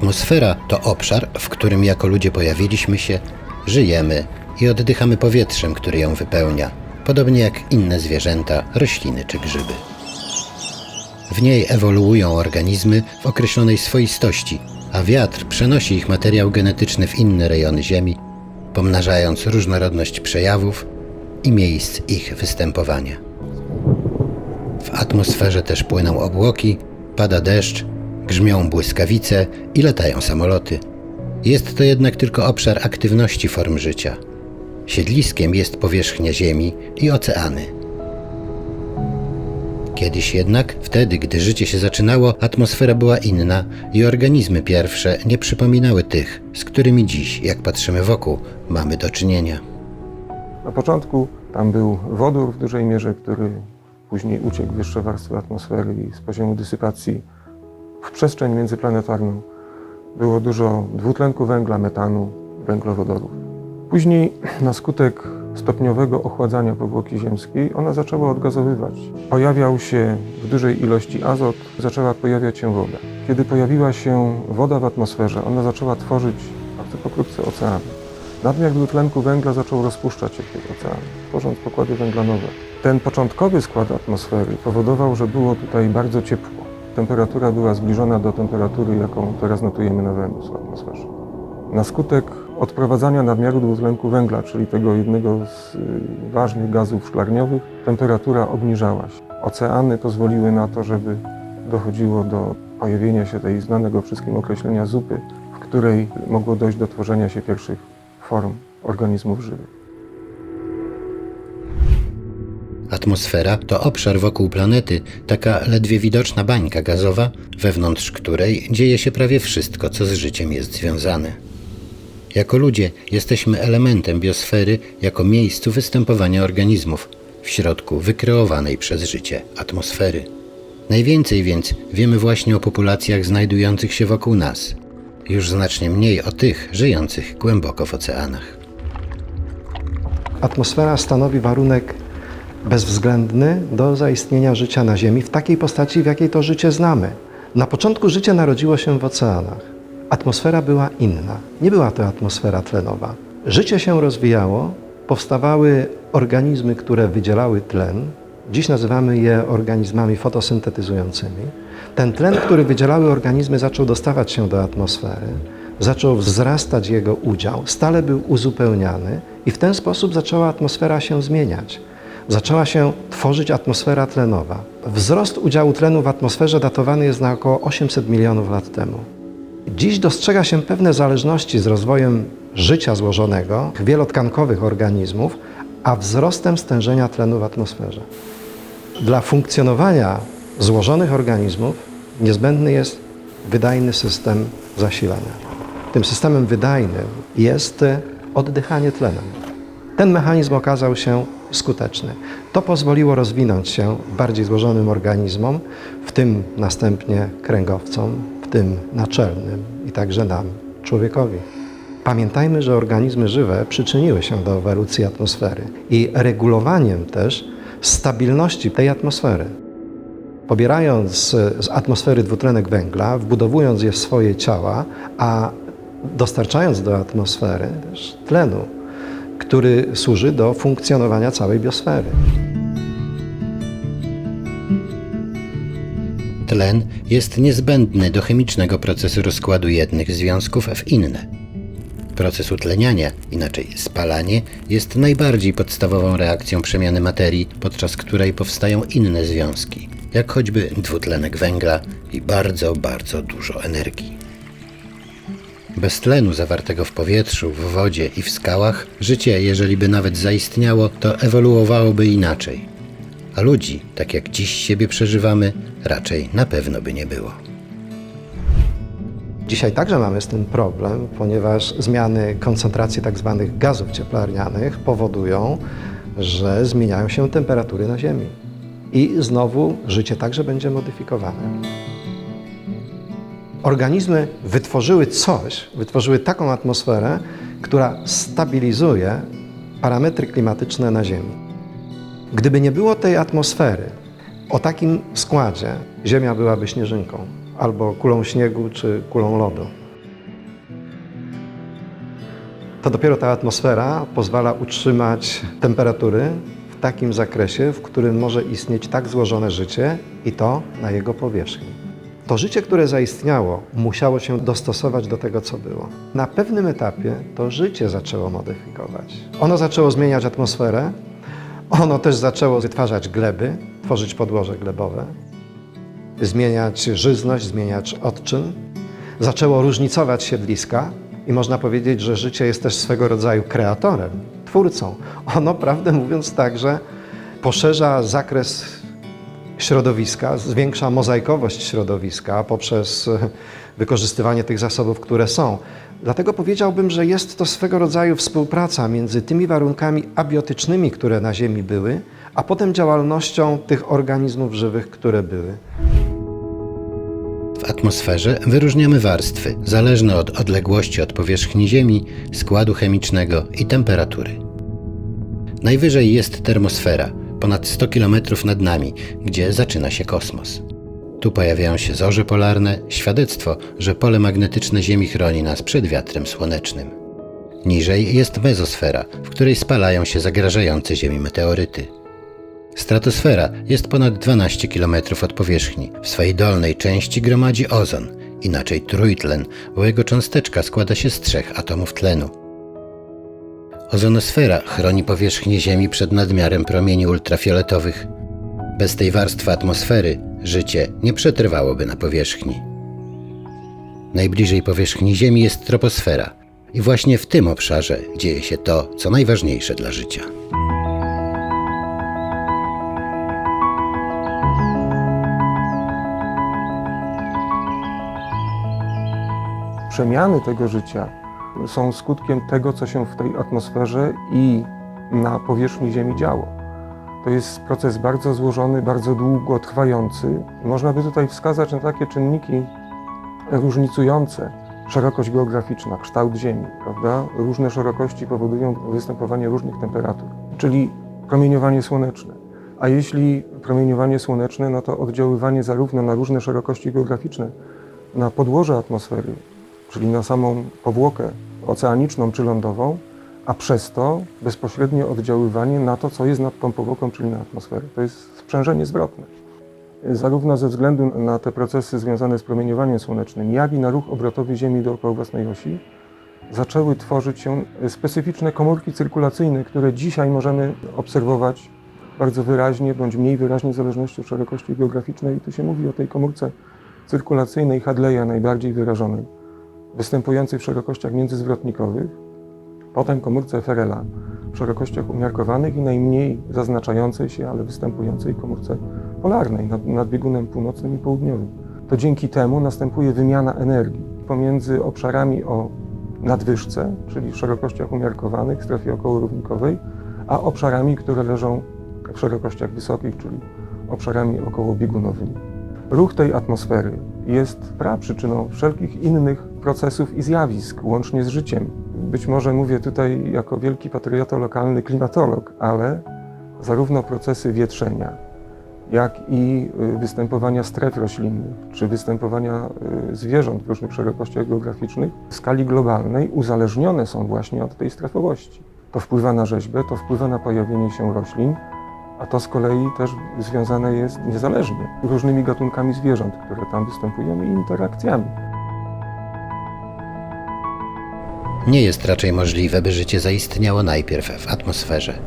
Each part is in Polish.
Atmosfera to obszar, w którym jako ludzie pojawiliśmy się, żyjemy i oddychamy powietrzem, które ją wypełnia, podobnie jak inne zwierzęta, rośliny czy grzyby. W niej ewoluują organizmy w określonej swoistości, a wiatr przenosi ich materiał genetyczny w inne rejony Ziemi, pomnażając różnorodność przejawów i miejsc ich występowania. W atmosferze też płyną obłoki, pada deszcz, grzmią błyskawice i latają samoloty. Jest to jednak tylko obszar aktywności form życia. Siedliskiem jest powierzchnia Ziemi i oceany. Kiedyś jednak, wtedy gdy życie się zaczynało, atmosfera była inna i organizmy pierwsze nie przypominały tych, z którymi dziś, jak patrzymy wokół, mamy do czynienia. Na początku tam był wodór w dużej mierze, który później uciekł w wyższe warstwy atmosfery i z poziomu dysypacji w przestrzeń międzyplanetarną. Było dużo dwutlenku węgla, metanu, węglowodorów. Później na skutek stopniowego ochładzania powłoki ziemskiej ona zaczęła odgazowywać. Pojawiał się w dużej ilości azot, zaczęła pojawiać się woda. Kiedy pojawiła się woda w atmosferze, ona zaczęła tworzyć bardzo pokrótce oceany. Nadmiar dwutlenku węgla zaczął rozpuszczać się tych oceanach, tworząc pokłady węglanowe. Ten początkowy skład atmosfery powodował, że było tutaj bardzo ciepło. Temperatura była zbliżona do temperatury, jaką teraz notujemy na Wenus w atmosferze. Na skutek odprowadzania nadmiaru dwutlenku węgla, czyli tego jednego z y, ważnych gazów szklarniowych, temperatura obniżała się. Oceany pozwoliły na to, żeby dochodziło do pojawienia się tej znanego wszystkim określenia zupy, w której mogło dojść do tworzenia się pierwszych form organizmów żywych. Atmosfera to obszar wokół planety, taka ledwie widoczna bańka gazowa, wewnątrz której dzieje się prawie wszystko, co z życiem jest związane. Jako ludzie jesteśmy elementem biosfery jako miejscu występowania organizmów, w środku wykreowanej przez życie atmosfery. Najwięcej więc wiemy właśnie o populacjach znajdujących się wokół nas, już znacznie mniej o tych żyjących głęboko w oceanach. Atmosfera stanowi warunek bezwzględny do zaistnienia życia na Ziemi w takiej postaci, w jakiej to życie znamy. Na początku życie narodziło się w oceanach. Atmosfera była inna. Nie była to atmosfera tlenowa. Życie się rozwijało, powstawały organizmy, które wydzielały tlen. Dziś nazywamy je organizmami fotosyntetyzującymi. Ten tlen, który wydzielały organizmy, zaczął dostawać się do atmosfery, zaczął wzrastać jego udział, stale był uzupełniany i w ten sposób zaczęła atmosfera się zmieniać zaczęła się tworzyć atmosfera tlenowa. Wzrost udziału tlenu w atmosferze datowany jest na około 800 milionów lat temu. Dziś dostrzega się pewne zależności z rozwojem życia złożonego, wielotkankowych organizmów, a wzrostem stężenia tlenu w atmosferze. Dla funkcjonowania złożonych organizmów niezbędny jest wydajny system zasilania. Tym systemem wydajnym jest oddychanie tlenem. Ten mechanizm okazał się skuteczny. To pozwoliło rozwinąć się bardziej złożonym organizmom, w tym następnie kręgowcom, w tym naczelnym i także nam, człowiekowi. Pamiętajmy, że organizmy żywe przyczyniły się do ewolucji atmosfery i regulowaniem też stabilności tej atmosfery. Pobierając z atmosfery dwutlenek węgla, wbudowując je w swoje ciała, a dostarczając do atmosfery też tlenu, który służy do funkcjonowania całej biosfery. Tlen jest niezbędny do chemicznego procesu rozkładu jednych związków w inne. Proces utleniania, inaczej spalanie, jest najbardziej podstawową reakcją przemiany materii, podczas której powstają inne związki, jak choćby dwutlenek węgla i bardzo, bardzo dużo energii. Bez tlenu zawartego w powietrzu, w wodzie i w skałach, życie, jeżeli by nawet zaistniało, to ewoluowałoby inaczej. A ludzi, tak jak dziś siebie przeżywamy, raczej na pewno by nie było. Dzisiaj także mamy z tym problem, ponieważ zmiany koncentracji tzw. gazów cieplarnianych powodują, że zmieniają się temperatury na Ziemi. I znowu życie także będzie modyfikowane. Organizmy wytworzyły coś, wytworzyły taką atmosferę, która stabilizuje parametry klimatyczne na Ziemi. Gdyby nie było tej atmosfery, o takim składzie Ziemia byłaby śnieżynką, albo kulą śniegu, czy kulą lodu. To dopiero ta atmosfera pozwala utrzymać temperatury w takim zakresie, w którym może istnieć tak złożone życie i to na jego powierzchni. To życie, które zaistniało, musiało się dostosować do tego, co było. Na pewnym etapie to życie zaczęło modyfikować. Ono zaczęło zmieniać atmosferę, ono też zaczęło wytwarzać gleby, tworzyć podłoże glebowe, zmieniać żyzność, zmieniać odczyn. Zaczęło różnicować siedliska i można powiedzieć, że życie jest też swego rodzaju kreatorem, twórcą. Ono, prawdę mówiąc, także poszerza zakres środowiska, zwiększa mozaikowość środowiska poprzez e, wykorzystywanie tych zasobów, które są. Dlatego powiedziałbym, że jest to swego rodzaju współpraca między tymi warunkami abiotycznymi, które na Ziemi były, a potem działalnością tych organizmów żywych, które były. W atmosferze wyróżniamy warstwy, zależne od odległości od powierzchni Ziemi, składu chemicznego i temperatury. Najwyżej jest termosfera, ponad 100 km nad nami, gdzie zaczyna się kosmos. Tu pojawiają się zorze polarne, świadectwo, że pole magnetyczne Ziemi chroni nas przed wiatrem słonecznym. Niżej jest mezosfera, w której spalają się zagrażające Ziemi meteoryty. Stratosfera jest ponad 12 km od powierzchni. W swojej dolnej części gromadzi ozon, inaczej trójtlen, bo jego cząsteczka składa się z trzech atomów tlenu. Ozonosfera chroni powierzchnię Ziemi przed nadmiarem promieni ultrafioletowych. Bez tej warstwy atmosfery życie nie przetrwałoby na powierzchni. Najbliżej powierzchni Ziemi jest troposfera i właśnie w tym obszarze dzieje się to, co najważniejsze dla życia. Przemiany tego życia są skutkiem tego, co się w tej atmosferze i na powierzchni Ziemi działo. To jest proces bardzo złożony, bardzo długotrwający. Można by tutaj wskazać na takie czynniki różnicujące szerokość geograficzna, kształt Ziemi, prawda? Różne szerokości powodują występowanie różnych temperatur, czyli promieniowanie słoneczne. A jeśli promieniowanie słoneczne, no to oddziaływanie zarówno na różne szerokości geograficzne, na podłoże atmosfery, czyli na samą powłokę oceaniczną czy lądową, a przez to bezpośrednie oddziaływanie na to, co jest nad tą powłoką, czyli na atmosferę. To jest sprzężenie zwrotne. Zarówno ze względu na te procesy związane z promieniowaniem słonecznym, jak i na ruch obrotowy Ziemi dookoła własnej osi, zaczęły tworzyć się specyficzne komórki cyrkulacyjne, które dzisiaj możemy obserwować bardzo wyraźnie bądź mniej wyraźnie w zależności od szerokości geograficznej. I tu się mówi o tej komórce cyrkulacyjnej Hadleya najbardziej wyrażonej, występującej w szerokościach międzyzwrotnikowych, potem komórce Ferela w szerokościach umiarkowanych i najmniej zaznaczającej się, ale występującej komórce polarnej nad, nad biegunem północnym i południowym. To dzięki temu następuje wymiana energii pomiędzy obszarami o nadwyżce, czyli w szerokościach umiarkowanych, w strefie okołorównikowej, a obszarami, które leżą w szerokościach wysokich, czyli obszarami okołobiegunowymi. Ruch tej atmosfery jest praprzyczyną wszelkich innych procesów i zjawisk, łącznie z życiem. Być może mówię tutaj jako wielki patriota lokalny klimatolog, ale zarówno procesy wietrzenia, jak i y, występowania stref roślinnych, czy występowania y, zwierząt w różnych szerokościach geograficznych w skali globalnej uzależnione są właśnie od tej strefowości. To wpływa na rzeźbę, to wpływa na pojawienie się roślin, a to z kolei też związane jest niezależnie różnymi gatunkami zwierząt, które tam występują i interakcjami. Nie jest raczej możliwe, by życie zaistniało najpierw w atmosferze.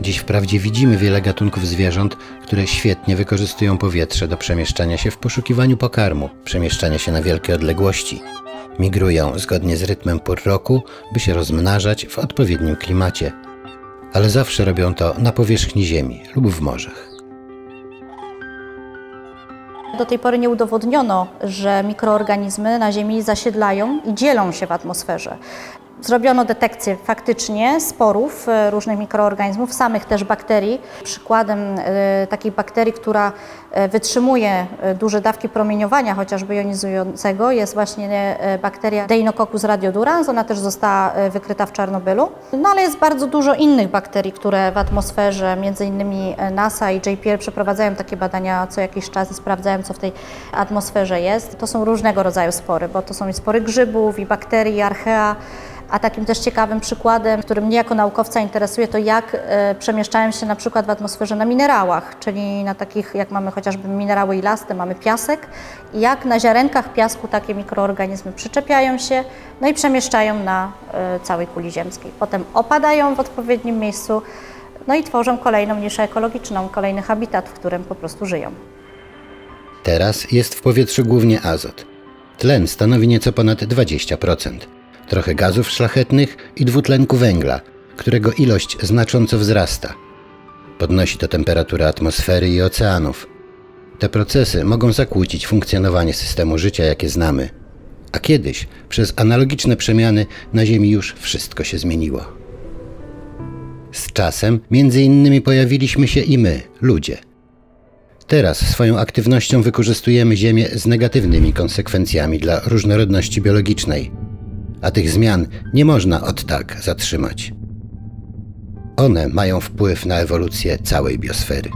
Dziś wprawdzie widzimy wiele gatunków zwierząt, które świetnie wykorzystują powietrze do przemieszczania się w poszukiwaniu pokarmu, przemieszczania się na wielkie odległości. Migrują zgodnie z rytmem pór roku, by się rozmnażać w odpowiednim klimacie, ale zawsze robią to na powierzchni Ziemi lub w morzach. Do tej pory nie udowodniono, że mikroorganizmy na Ziemi zasiedlają i dzielą się w atmosferze. Zrobiono detekcję faktycznie sporów e, różnych mikroorganizmów, samych też bakterii. Przykładem e, takiej bakterii, która e, wytrzymuje duże dawki promieniowania, chociażby jonizującego, jest właśnie bakteria Deinococcus radiodurans. Ona też została wykryta w Czarnobylu. No ale jest bardzo dużo innych bakterii, które w atmosferze, między innymi NASA i JPL przeprowadzają takie badania co jakiś czas i sprawdzają, co w tej atmosferze jest. To są różnego rodzaju spory, bo to są i spory grzybów, i bakterii, i archea. A takim też ciekawym przykładem, który mnie jako naukowca interesuje, to jak e, przemieszczają się na przykład w atmosferze na minerałach, czyli na takich, jak mamy chociażby minerały ilasty, mamy piasek, i jak na ziarenkach piasku takie mikroorganizmy przyczepiają się, no i przemieszczają na e, całej kuli ziemskiej. Potem opadają w odpowiednim miejscu, no i tworzą kolejną niszę ekologiczną, kolejny habitat, w którym po prostu żyją. Teraz jest w powietrzu głównie azot. Tlen stanowi nieco ponad 20%. Trochę gazów szlachetnych i dwutlenku węgla, którego ilość znacząco wzrasta. Podnosi to temperaturę atmosfery i oceanów. Te procesy mogą zakłócić funkcjonowanie systemu życia, jakie znamy. A kiedyś, przez analogiczne przemiany, na Ziemi już wszystko się zmieniło. Z czasem, między innymi, pojawiliśmy się i my, ludzie. Teraz swoją aktywnością wykorzystujemy Ziemię z negatywnymi konsekwencjami dla różnorodności biologicznej, a tych zmian nie można od tak zatrzymać. One mają wpływ na ewolucję całej biosfery.